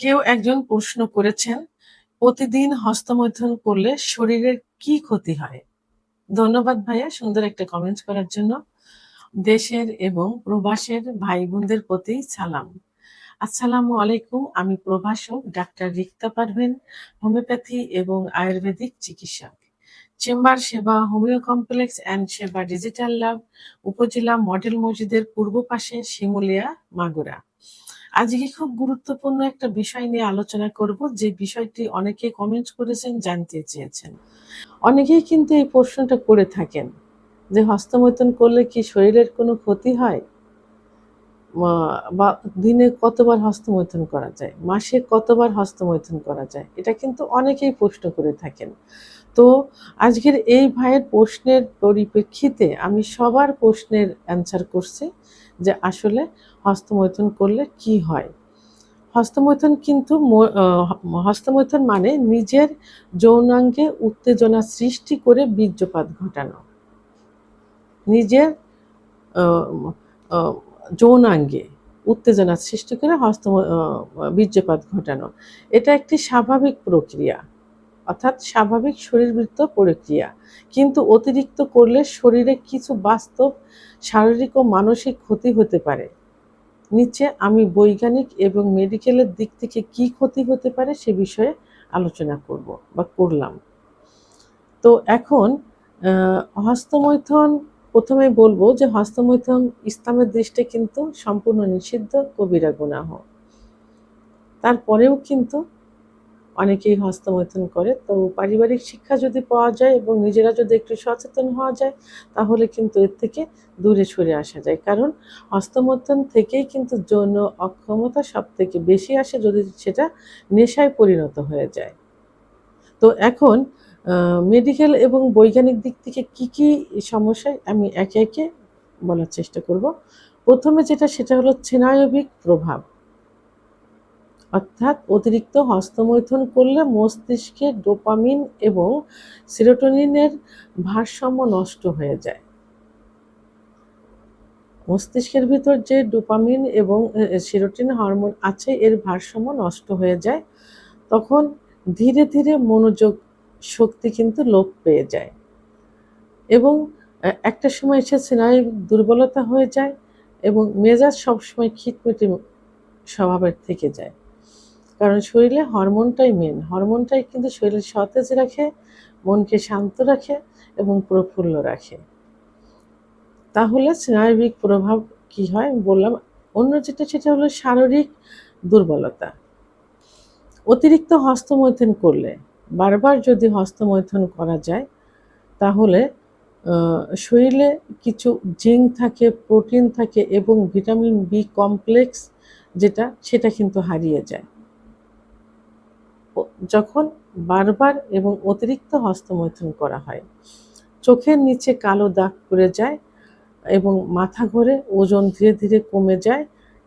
কেউ একজন প্রশ্ন করেছেন, প্রতিদিন হস্তমৈথুন করলে শরীরের কি ক্ষতি হয়? ধন্যবাদ ভাইয়া সুন্দর একটা কমেন্ট করার জন্য। দেশের এবং প্রবাসের ভাই বোনদের প্রতি সালাম। আসসালামু আলাইকুম, আমি প্রভাষক ডাক্তার রিক্তা পারভেন, হোমিওপ্যাথি এবং আয়ুর্বেদিক চিকিৎসক। Chamber Seba homeo complex and Seba digital lab উপজেলা মডেল মসজিদের পূর্ব পাশে শিমুলিয়া, মাগুরা। আজকে খুব গুরুত্বপূর্ণ একটা বিষয় নিয়ে আলোচনা করব, যে বিষয়টি অনেকে কমেন্ট করেছেন, জানতে চেয়েছেন। অনেকেই কিন্তু এই প্রশ্নটা করে থাকেন, যে হস্তমৈথুন করলে কি শরীরের কোনো ক্ষতি হয়? বা দিনে কতবার হস্তমৈথুন করা যায়? মাসে কতবার হস্তমৈথুন করা যায়? এটা কিন্তু অনেকেই প্রশ্ন করে থাকেন। তো আজকের এই ভাইয়ের প্রশ্নের পরিপ্রেক্ষিতে আমি সবার প্রশ্নের অ্যান্সার করছি। যে আসলে হস্তমৈথুন করলে কি হয়? হস্তমৈথুন কিন্তু হস্তমৈথুন মানে নিজের যৌনাঙ্গে উত্তেজনা সৃষ্টি করে বীর্যপাত ঘটানো। নিজের যৌনাঙ্গে উত্তেজনা সৃষ্টি করে হস্ত বীর্যপাত ঘটানো। এটা একটি স্বাভাবিক প্রক্রিয়া। অর্থাৎ স্বাভাবিক শরীরবৃত্ত প্রক্রিয়া। কিন্তু অতিরিক্ত করলে শরীরে কিছু বাস্তব, শারীরিক ও মানসিক ক্ষতি হতে পারে। নিচে আমি বৈজ্ঞানিক এবং মেডিকেলের দিক থেকে কি ক্ষতি হতে পারে সে বিষয়ে আলোচনা করব বা করলাম। তো এখন হস্তমৈথুন, প্রথমে বলব যে হস্তমৈথুন ইসলামের দৃষ্টি কিন্তু সম্পূর্ণ নিষিদ্ধ কবিরা গুনাহ। তারপরেও কিন্তু অনেকেই হস্তমৈথুন করে। তো পারিবারিক শিক্ষা যদি পাওয়া যায় এবং নিজেরা যদি একটু সচেতন হওয়া যায়, তাহলে কিন্তু এর থেকে দূরে সরে আসা যায়। কারণ হস্তমৈথুন থেকেই কিন্তু যৌন অক্ষমতা সব থেকে বেশি আসে যদি সেটা নেশায় পরিণত হয়ে যায়। তো এখন মেডিকেল এবং বৈজ্ঞানিক দিক থেকে কি কি সমস্যায় আমি একে একে বলার চেষ্টা করব। প্রথমে যেটা, সেটা হলো স্নায়বিক প্রভাব। অর্থাৎ অতিরিক্ত হস্তমৈথুন করলে মস্তিষ্কে ডোপামিন এবং সিরোটোনিনের ভারসাম্য নষ্ট হয়ে যায়। মস্তিষ্কের ভিতর যে ডোপামিন এবং সিরোটিন হরমোন আছে, এর ভারসাম্য নষ্ট হয়ে যায়। তখন ধীরে ধীরে মনোযোগ শক্তি কিন্তু লোপ পেয়ে যায়। এবং একটা সময় এসে স্নায়ুর দুর্বলতা হয়ে যায় এবং মেজাজ সবসময় খিটমিটে স্বভাবের থেকে যায়। কারণ শরীরে হরমোনটাই মেন হরমোনটাই কিন্তু শরীর সতেজ রাখে, মনকে শান্ত রাখে এবং প্রফুল্ল রাখে। তাহলে স্নায়বিক প্রভাব কি হয়? বললাম, অন্য যেটা সেটা হলো শারীরিক দুর্বলতা। অতিরিক্ত হস্তমৈথুন করলে, বারবার যদি হস্তমৈথুন করা যায়, তাহলে শরীরে কিছু জিঙ্ক থাকে, প্রোটিন থাকে এবং ভিটামিন বি কমপ্লেক্স যেটা, সেটা কিন্তু হারিয়ে যায়। যখন বারবার এবং অতিরিক্ত হস্তমৈথুন করা হয়, চোখের নিচে কালো দাগ পড়ে যায় এবং মাথা ঘোরে ওজন ধীরে ধীরে কমে যায়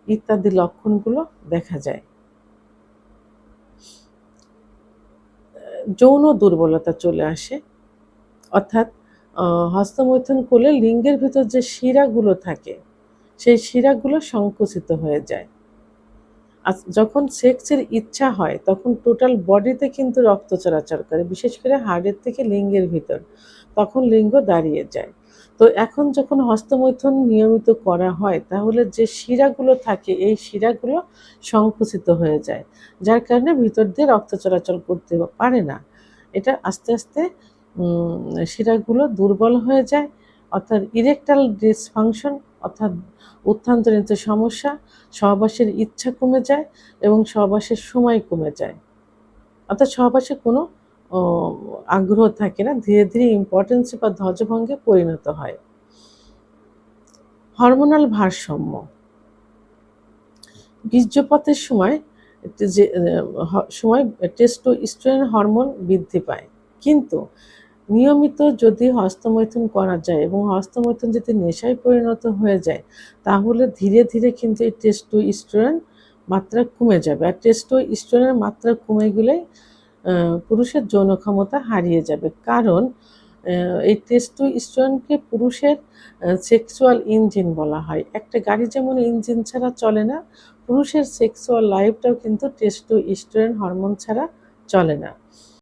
ইত্যাদি লক্ষণগুলো দেখা যায়। যৌন দুর্বলতা চলে আসে। অর্থাৎ হস্তমৈথুন করলে লিঙ্গের ভিতর যে শিরাগুলো থাকে, সেই শিরাগুলো সংকুচিত হয়ে যায়। যখন সেক্সের ইচ্ছা হয়, তখন টোটাল বডিতে কিন্তু রক্ত চলাচল করে, বিশেষ করে হাড়ের থেকে লিঙ্গের ভিতর। তখন লিঙ্গ দাঁড়িয়ে যায়। তো এখন যখন হস্তমৈথুন নিয়মিত করা হয়, তাহলে যে শিরাগুলো থাকে, এই শিরাগুলো সংকুচিত হয়ে যায়। যার কারণে ভিতর দিয়ে রক্ত চলাচল করতে পারে না। এটা আস্তে আস্তে শিরাগুলো দুর্বল হয়ে যায়। অর্থাৎ ইরেকটাল ডিসফাংশন অর্থাৎ উত্থানজনিত সমস্যা, সহবাসের ইচ্ছা কমে যায় এবং সহবাসের সময় কমে যায়। অর্থাৎ সহবাসে কোনো আগ্রহ থাকে না, ধীরে ধীরে ইম্পর্টেন্সে বা ধ্বজভঙ্গে পরিণত হয়। হরমোনাল ভারসাম্য। বীর্যপাতের সময়, যে সময় সময় টেস্টোস্টেরন হরমোন বৃদ্ধি পায়। কিন্তু নিয়মিত যদি হস্তমৈথুন করা যায় এবং হস্তমৈথুন যদি নেশায় পরিণত হয়ে যায়, তাহলে ধীরে ধীরে কিন্তু এই টেস্টোস্টেরন মাত্রা কমে যাবে। আর টেস্টোস্টেরনের মাত্রা কমে গেলে পুরুষের যৌন ক্ষমতা হারিয়ে যাবে। কারণ এই টেস্টোস্টেরনকে পুরুষের সেক্সুয়াল ইঞ্জিন বলা হয়। একটা গাড়ি যেমন ইঞ্জিন ছাড়া চলে না, পুরুষের সেক্সুয়াল লাইফটাও কিন্তু টেস্টোস্টেরন হরমোন ছাড়া চলে না।